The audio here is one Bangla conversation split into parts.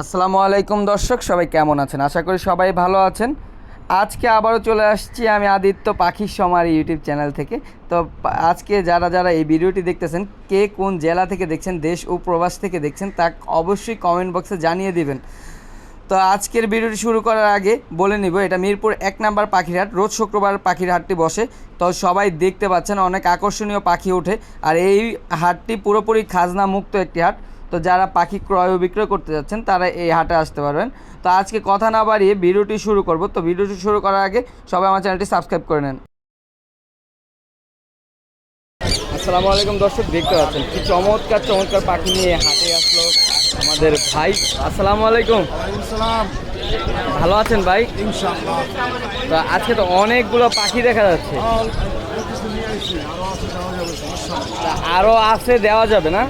আসসালামু আলাইকুম দর্শক, সবাই কেমন আছেন? আশা করি সবাই ভালো আছেন। আজকে আবারও চলে আসছি আমি আদিত্য পাখির সমার ইউটিউব চ্যানেল থেকে। তো আজকে যারা যারা এই ভিডিওটি দেখতেছেন, কে কোন জেলা থেকে দেখছেন, দেশ ও প্রবাস থেকে দেখছেন, তা অবশ্যই কমেন্ট বক্সে জানিয়ে দিবেন। তো আজকের ভিডিওটি শুরু করার আগে বলে নিব, এটা মিরপুর এক নাম্বার পাখির হাট রোজ শুক্রবার পাখির হাটটি বসে। তো সবাই দেখতে পাচ্ছেন, অনেক আকর্ষণীয় পাখি ওঠে। আর এই হাটটি পুরোপুরি খাজনা মুক্ত একটি হাট। তো যারা পাখি ক্রয় ও বিক্রয় করতে যাচ্ছেন তারা এই হাটে আসতে পারবেন। তো আজকে কথা না বাড়িয়ে ভিডিওটি শুরু করব। তো ভিডিওটি শুরু করার আগে সবাই আমার চ্যানেলটি সাবস্ক্রাইব করে নেন। আসসালামু আলাইকুম দর্শক দেখতে পাচ্ছেন কি চমৎকার চমৎকার পাখি নিয়ে হাটে আসলো আমাদের ভাই। আসসালামু আলাইকুম। ভালো আছেন ভাই? ইনশাআল্লাহ। তো আজকে তো অনেকগুলো পাখি দেখা যাচ্ছে। আরও আছে দেওয়া যাবে না?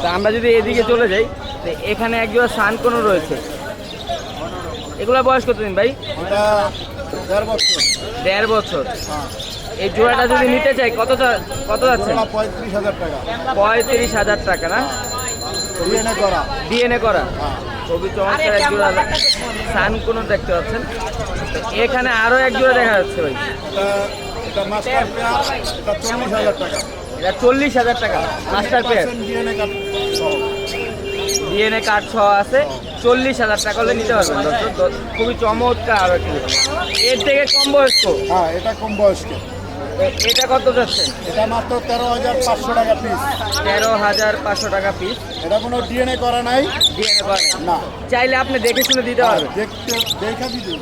তো আমরা যদি এদিকে চলে যাই তো এখানে একজোড়া সান কোনো রয়েছে। এগুলোর বয়স কতদিন ভাই? দেড় বছর। দেড় বছর। হ্যাঁ। এই জোড়াটা যদি নিতে চাই কত কত যাচ্ছে? পঁয়ত্রিশ হাজার টাকা। পঁয়ত্রিশ হাজার টাকা না? ডিএনএ করা। ডিএনএ করা। হ্যাঁ। খুবই চমৎকার এক জোড়া সান কোনো দেখতে পাচ্ছেন। এখানে আরও এক জোড়া দেখা যাচ্ছে ভাই। এটা এটা মাস্টার এটা চল্লিশ হাজার টাকা। এটা চল্লিশ হাজার টাকা মাস্টার পেয়ার ডিএনএ কার্ড সহ সহ আছে চল্লিশ হাজার টাকা হলে নিতে পারবেন। খুবই চমৎকার আরও একটু এর থেকে কম বয়স্ক? হ্যাঁ এটা কম বয়স্ক। এটা কত যাচ্ছেন এটা মাত্র তেরো হাজার পাঁচশো টাকা পিস তেরো হাজার পাঁচশো টাকা পিস এটা কোনো ডিএনএ করা নাই? ডিএনএ করে না। চাইলে আপনি দেখে শুনে দিতে পারবেন। দেখতে দেখা দিতে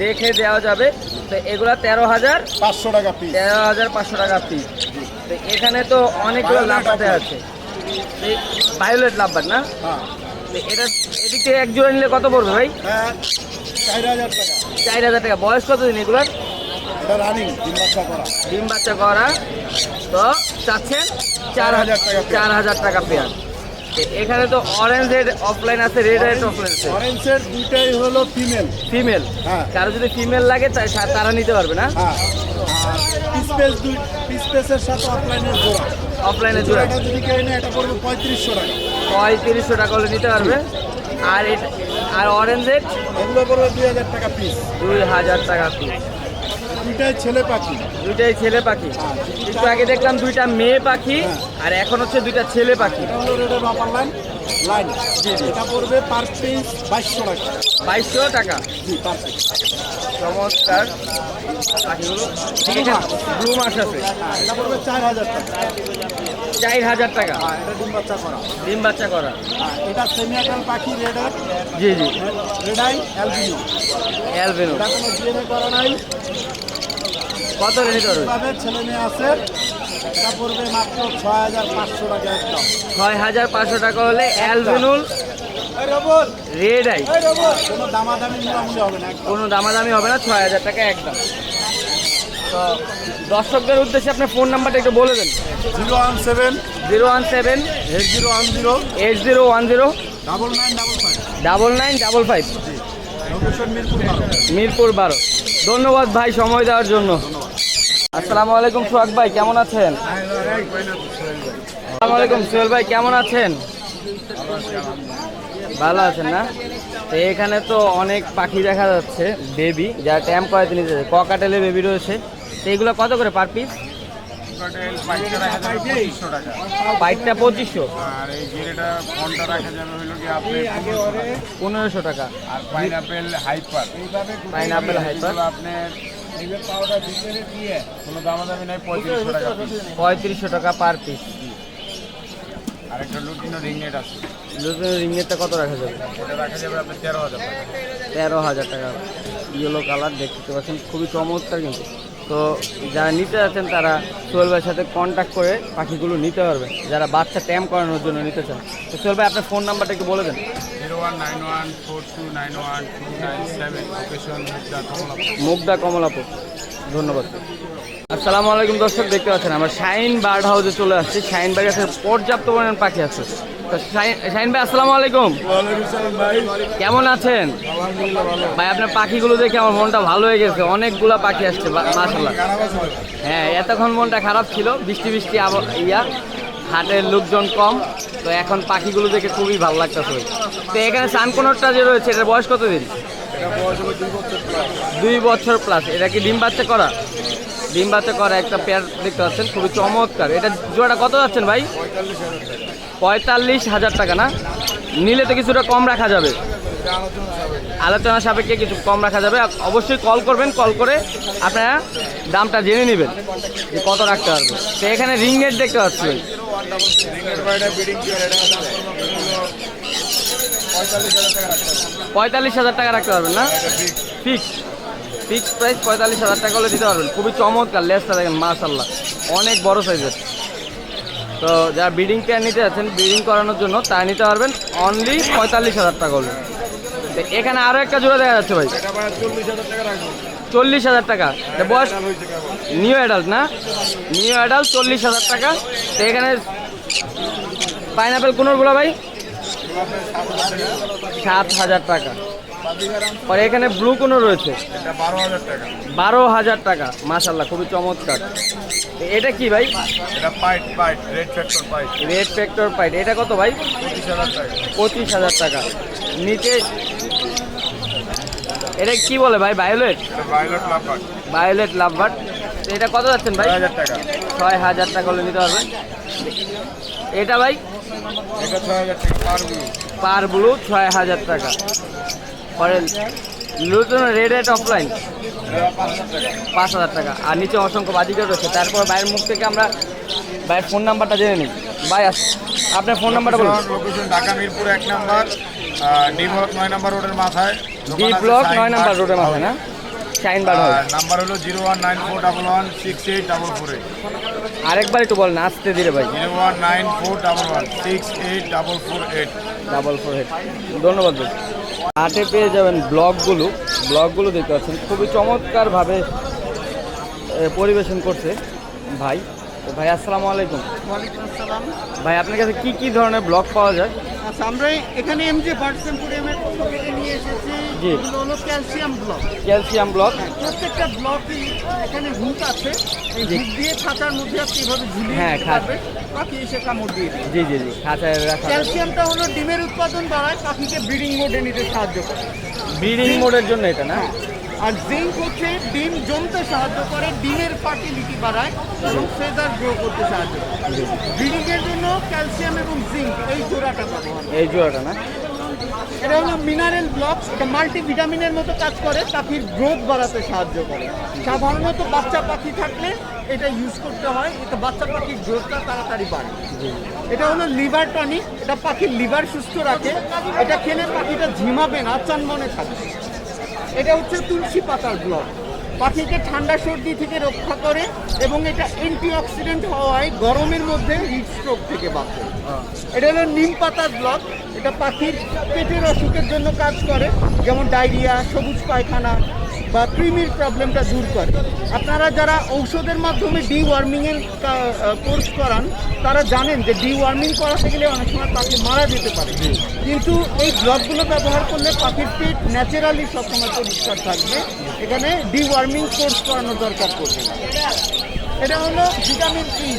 দেখে দেওয়া যাবে। তো এগুলা তেরো হাজার পাঁচশো টাকা পিস তেরো হাজার পাঁচশো টাকা পিস তো এখানে তো অনেকগুলো লাভবাদ। আছে। ভায়োলেট লাভবাদ না? হ্যাঁ। এটা এদিক থেকে এক জোড়া নিলে কত পড়বে ভাই? হ্যাঁ চার হাজার টাকা। চার হাজার টাকা। বয়স এগুলার? তিন বাচ্চা করা। ডিম বাচ্চা করা। তো চাচ্ছেন চার হাজার টাকা চার হাজার টাকা পেয়ার এখানে তো অরেঞ্জ রেড অফলাইন আছে রেড রেড অফলাইন আছে। অরেঞ্জের দুইটাই হলো ফিমেল ফিমেল হ্যাঁ। কারও যদি ফিমেল লাগে তারা নিতে পারবে না? হ্যাঁ পিসপেস দুই পিসপেসের সাথে অফলাইনের জোড়া। অফলাইনে জোড়া। এটা যদি কেউ নেয় এটা পড়বে পঁয়ত্রিশশো টাকা। পঁয়ত্রিশশো টাকা হলে নিতে পারবে। আর এটা আর অরেঞ্জ রেড এগুলো পড়বে দুই হাজার টাকা পিস দুই হাজার টাকা পিস দুইটাই ছেলে পাখি। দুইটাই ছেলে পাখি। হ্যাঁ। একটু আগে দেখলাম দুইটা মেয়ে পাখি আর এখন হচ্ছে দুইটা ছেলে পাখি। লাইন লাইন এটা পড়বে পার পিস বাইশশো টাকা। বাইশশো টাকা। জি পার পিস চমৎকার। পাখিগুলো ব্লু মাছ আছে। চার হাজার টাকা। চার হাজার টাকা এটা ডিম বাচ্চা করা। ডিম বাচ্চা করা হ্যাঁ এটা সেমিয়াটাল পাখি রেডার জি জি। রেডাই অ্যালবিনো অ্যালবেনো করা নাই। কত রে নিতে পারবে ছেলে মেয়ে আছে এটা পড়বে মাত্র ছয় হাজার পাঁচশো টাকা ছয় হাজার পাঁচশো টাকা হলে অ্যালবেনুল রেড আই কোনো দামাদামি হবে না একদম। কোনো দামাদামি হবে না ছয় হাজার টাকা একদম। তো দর্শকদের উদ্দেশ্যে আপনার ফোন নাম্বারটা একটু বলে দেন। Zero one seven. Zero one seven. Eight zero one zero. Eight zero one zero. Double nine double five. Double nine double five. Mirpur বারো। মিরপুর বারো। ধন্যবাদ ভাই সময় দেওয়ার জন্য। আসসালামু আলাইকুম সোহাগ ভাই কেমন আছেন? আসসালামু আলাইকুম সোহেল ভাই কেমন আছেন? ভালো আছেন না? তো এখানে তো অনেক পাখি দেখা যাচ্ছে বেবি যারা ট্যাম করে তিনি ককাটেলে বেবি রয়েছে। তো এগুলো কত করে পার পিস বাইকটা পঁচিশশো পনেরোশো টাকা। আর পাইনাপেল হাইপার পাইনাপেল হাইপার আপনার পঁয়ত্রিশশো টাকা পার পিস আর একটা লুটিনো রিংনেট আছে রিংয়েরটা কত রাখা যাবে? এটা রাখা যাবে আপনার তেরো হাজার টাকা। তেরো হাজার টাকা। ইয়েলো কালার দেখতে পাচ্ছেন খুবই চমৎকার কিন্তু। তো যারা নিতে যাচ্ছেন তারা সোহেল ভাইয়ের সাথে কন্ট্যাক্ট করে পাখিগুলো নিতে পারবে। যারা বাচ্চা ট্যাম করানোর জন্য নিতে চান। তো সোহেল ভাই আপনার ফোন নাম্বারটা একটু বলে দেন। Zero one nine one four two nine one two nine seven Mugda Kamalapur. ধন্যবাদ। আসসালামু আলাইকুম দর্শক দেখতে পাচ্ছেন আমরা শাইন বার্ড হাউসে চলে আসছি। শাইন বার্ড কাছে পর্যাপ্ত পরিমাণ পাখি আছে। তো শাইন- ভাই আসসালামু আলাইকুম। কেমন আছেন? ভাই আপনার পাখিগুলো দেখে আমার মনটা ভালো হয়ে গেছে। অনেকগুলা পাখি আসছে মাসাল্লাহ হ্যাঁ এতক্ষণ মনটা খারাপ ছিল। বৃষ্টি বৃষ্টি ইয়া। হাটের লোকজন কম। তো এখন পাখিগুলো দেখে খুবই ভালো লাগতেছে। তো এখানে সানকোনরটা যে রয়েছে এটার বয়স কত দিন এটা বয়স হলো দুই বছর দুই বছর প্লাস এটা কি ডিম বাচ্চা করা? ডিম বাচ্চা করা একটা পেয়ার দেখতে পাচ্ছেন, খুবই চমৎকার। এটা জোড়াটা কত যাচ্ছেন ভাই? পঁয়তাল্লিশ হাজার টাকা না? নিলে তো কিছুটা কম রাখা যাবে। আলোচনা সাপেক্ষে কিছু কম রাখা যাবে। অবশ্যই কল করবেন কল করে আপনারা দামটা জেনে নেবেন যে কত রাখতে পারবে। তো এখানে রিং দেখতে পাচ্ছি পঁয়তাল্লিশ হাজার টাকা রাখতে পারবেন না? ফিক্স ফিক্স ফিক্স প্রাইস পঁয়তাল্লিশ হাজার টাকা হলে দিতে পারবেন। খুবই চমৎকার লেসটা দেখেন মাশাল্লাহ অনেক বড় সাইজের। তো যারা ব্রিডিং পেয়ার নিতে যাচ্ছেন, ব্রিডিং করানোর জন্য তা নিতে পারবেন। অনলি পঁয়তাল্লিশ হাজার টাকা হলে। এখানে আরও একটা জোড়া দেখা যাচ্ছে ভাই। চল্লিশ হাজার টাকা। বয়স নিউ অ্যাডাল্ট না? নিউ অ্যাডাল্ট চল্লিশ হাজার টাকা। তো এখানে পাইনাপেল কোনোগুলো ভাই? সাত হাজার টাকা। আর এখানে ব্লু কোনো রয়েছে? বারো হাজার টাকা। মাশাল্লাহ খুবই চমৎকার। এটা কি ভাই? রেড ফ্যাক্টর পাইট এটা কত ভাই? পঁচিশ হাজার টাকা। নিচে এটা কি বলে ভাই ভায়োলেট লাফাট লাভবার্ড তো এটা কত যাচ্ছেন ভাই? ছয় হাজার টাকা। ছয় হাজার টাকা হলে নিতে পারবেন। এটা ভাই? পার ব্লু ছয় হাজার টাকা। পরে লুটন রেড রেট অফলাইন পাঁচ হাজার টাকা। আর নিচে অসংখ্য বাজিকার রয়েছে। তারপর ভাইয়ের মুখ থেকে আমরা ভাইয়ের ফোন নাম্বারটা জেনে নিই। ভাই আস- আপনার ফোন নাম্বারটা বলুন। লোকেশন ঢাকা মিরপুর এক নাম্বার ডি ব্লক নয় নাম্বার রোডের মাথায়। ডি ব্লক নয় নাম্বার রোডের মাথায় না? শাইন বার নাম্বার হলো zero one nine four double one six eight double four eight. আরেকবার একটু বলেন আসতে দিলে ভাই। Zero one nine four double one six eight double four eight. Double four eight ধন্যবাদ ভাই। হাটে পেয়ে যাবেন ব্লগগুলো। ব্লগগুলো দেখতে পাচ্ছেন খুবই চমৎকারভাবে পরিবেশন করছে ভাই। তো ভাই আসসালামু আলাইকুম। ওয়ালাইকুম আসসালাম। ভাই আপনার কাছে কি কি ধরনের ব্লগ পাওয়া যায়? আচ্ছা আমরা এখানে এমজি বার্ডসেম্পুরিয়ামের পক্ষ থেকে নিয়ে এসেছি। জি। এগুলো হলো ক্যালসিয়াম ব্লক। ক্যালসিয়াম ব্লগ প্রত্যেকটা ব্লকই এখানে হুক আছে। এই। হুক দিয়ে খাঁচার মধ্যে আপনি এভাবে ঝুলিয়ে হ্যাঁ, দিতে পাখি এসে কামড় দিয়ে জি জি জি খাঁচায় রাখা ক্যালসিয়ামটা হলো ডিমের উৎপাদন বাড়ায় পাখিকে ব্রিডিং মোডে নিতে সাহায্য করে। ব্রিডিং মোডের জন্য এটা না? হ্যাঁ। আর জিঙ্ক হচ্ছে ডিম জমতে সাহায্য করে ডিমের ফার্টিলিটি বাড়ায় এবং ফেদার গ্রো করতে সাহায্য করে। ব্রিডিং এর জন্য ক্যালসিয়াম এবং জিঙ্ক এই জোড়াটা ব্যবহার এই জোড়াটা না? এটা হলো মিনারেল ব্লক এটা মাল্টি ভিটামিনের মতো কাজ করে পাখির গ্রোথ বাড়াতে সাহায্য করে। সাধারণত বাচ্চা পাখি থাকলে এটা ইউজ করতে হয় এটা বাচ্চা পাখির গ্রোথটা তাড়াতাড়ি বাড়ে। এটা হলো লিভার টনিক এটা পাখির লিভার সুস্থ রাখে, এটা খেলে পাখিটা ঝিমাবে না চনমনে থাকে। এটা হচ্ছে তুলসী পাতার ব্লক পাখিকে ঠান্ডা সর্দি থেকে রক্ষা করে এবং এটা অ্যান্টিঅক্সিডেন্ট হওয়ায় গরমের মধ্যে হিট স্ট্রোক থেকে বাঁচে। এটা হলো নিম পাতার ব্লক। এটা পাখির পেটের অসুখের জন্য কাজ করে, যেমন ডায়রিয়া, সবুজ পায়খানা বা কৃমির প্রবলেমটা দূর করে। আপনারা যারা ঔষধের মাধ্যমে ডি ওয়ার্মিংয়ের কোর্স করান তারা জানেন যে ডি ওয়ার্মিং করাতে গেলে অনেক সময় পাখি মারা যেতে পারে। কিন্তু এই ব্লকগুলো ব্যবহার করলে পাখির পেট ন্যাচারালি সবসময় পরিষ্কার থাকবে। এখানে ডি ওয়ার্মিং কোর্স করানোর দরকার পড়বে এটা হলো ভিটামিন ই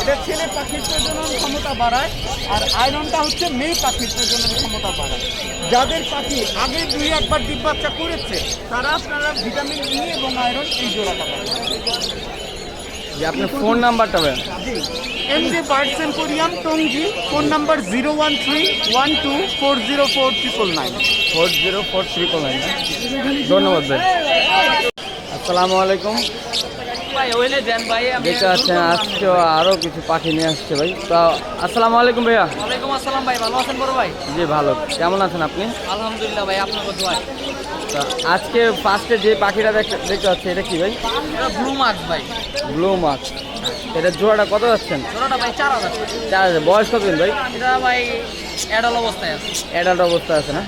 এটা ছেলে পাখির প্রজনন ক্ষমতা বাড়ায় আর আয়রনটা হচ্ছে মেয়ে পাখির প্রজনন ক্ষমতা বাড়ায়। যাদের পাখি আগে দুই একবার ডিম বাচ্চা করেছে তারা আপনারা ভিটামিন ই এবং আয়রন এই জোড়াটা পাবেন। যে আপনার ফোন নাম্বারটা ভাই M J birds emporium Tongi phone number zero one three one two four zero four triple nine. Four zero four triple nine. ধন্যবাদ ভাই। আসসালামু আলাইকুম। দেখতে পাচ্ছেন আজকে আরও কিছু পাখি নিয়ে আসছে ভাই। তো আসসালামু আলাইকুম ভাইয়া। ওয়ালাইকুম আসসালাম ভাই ভালো আছেন বড় ভাই? জি ভালো। কেমন আছেন আপনি? আলহামদুলিল্লাহ ভাই আপনাকে দোয়াই তো আজকে ফার্স্টে যে পাখিটা দেখতে পাচ্ছি এটা কি ভাই? ব্লু মার্ক ভাই। ব্লু মাছ এটা জোড়াটা কত যাচ্ছেন? জোড়াটা ভাই চার হাজার। চার হাজার। বয়স কত দিন ভাই? এটা ভাই অ্যাডাল অবস্থায় আছে। অ্যাডাল্ট অবস্থা আছে না?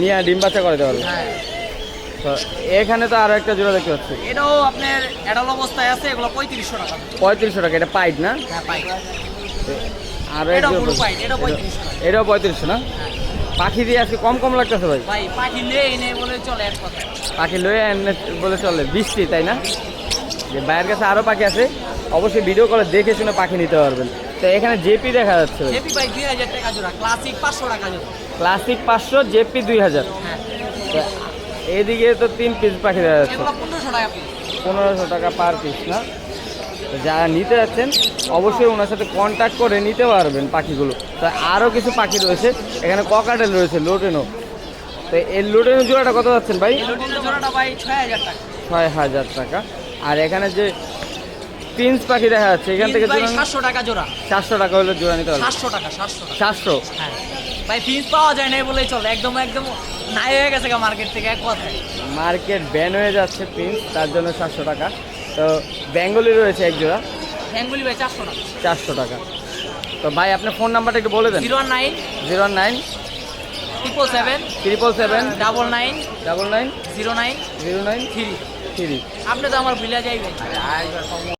নিয়ে ডিম বাচ্চা করে দেওয়া হ্যাঁ। তো এখানে তো আরও একটা জোড়া দেখতে পাচ্ছি। এটাও আপনার অ্যাডাল অবস্থায় আছে এগুলো পঁয়ত্রিশশো টাকা। পঁয়ত্রিশশো টাকা এটা পাইট না? হ্যাঁ পাই আর এটাও এটাও 35 টাকা। এটাও পঁয়ত্রিশশো না? পাখি দিয়ে আজকে কম কম লাগতেছে ভাই। ভাই পাখি নেই নেই বলে চলে এক কথা পাখি লয়ে এনে বলে চলে। বৃষ্টি তাই না? যে বাইরের কাছে আরও পাখি আছে অবশ্যই ভিডিও কলে দেখে শুনে পাখি নিতে পারবেন। তো এখানে জেপি দেখা যাচ্ছে জেপি ভাই দুই হাজার টাকা জোড়া। ক্লাসিক পাঁচশো টাকা জোড়া। ক্লাসিক পাঁচশো জেপি দুই হাজার। হ্যাঁ তো তিন পিস পাখি দেখা যাচ্ছে। পনেরোশো টাকা পার পিস না? যারা নিতে যাচ্ছেন অবশ্যই ওনার সাথে কন্ট্যাক্ট করে নিতে পারবেন পাখিগুলো। তো আরও কিছু পাখি রয়েছে এখানে ককাটেল রয়েছে লোটেনো। তো এর লোটেনো জোড়াটা কত যাচ্ছেন ভাই? ছয় হাজার টাকা। আর এখানে যে প্রিন্স পাখি দেখা যাচ্ছে এখান থেকে সাতশো টাকা জোড়া। চারশো টাকা হলে জোড়া নিতে পারবেন সাতশো টাকা সাতশো চারশো হ্যাঁ। ভাই ফিস পাওয়া যায় না বলেই চলে। একদম একদম নাই হয়ে গেছে মার্কেট থেকে এক কথায়। মার্কেট ব্যান হয়ে যাচ্ছে প্রিন্স তার জন্য সাতশো টাকা। তো বেঙ্গলি রয়েছে এক জোড়া। হ্যাঙ্গুলি ভাই চারশো টাকা। চারশো টাকা। তো ভাই আপনার ফোন নাম্বারটা একটু বলে দেন। Zero nine. Zero nine. Triple seven triple seven double nine double nine zero nine zero nine three three আপনি তো আমার বিলা যাইবেন।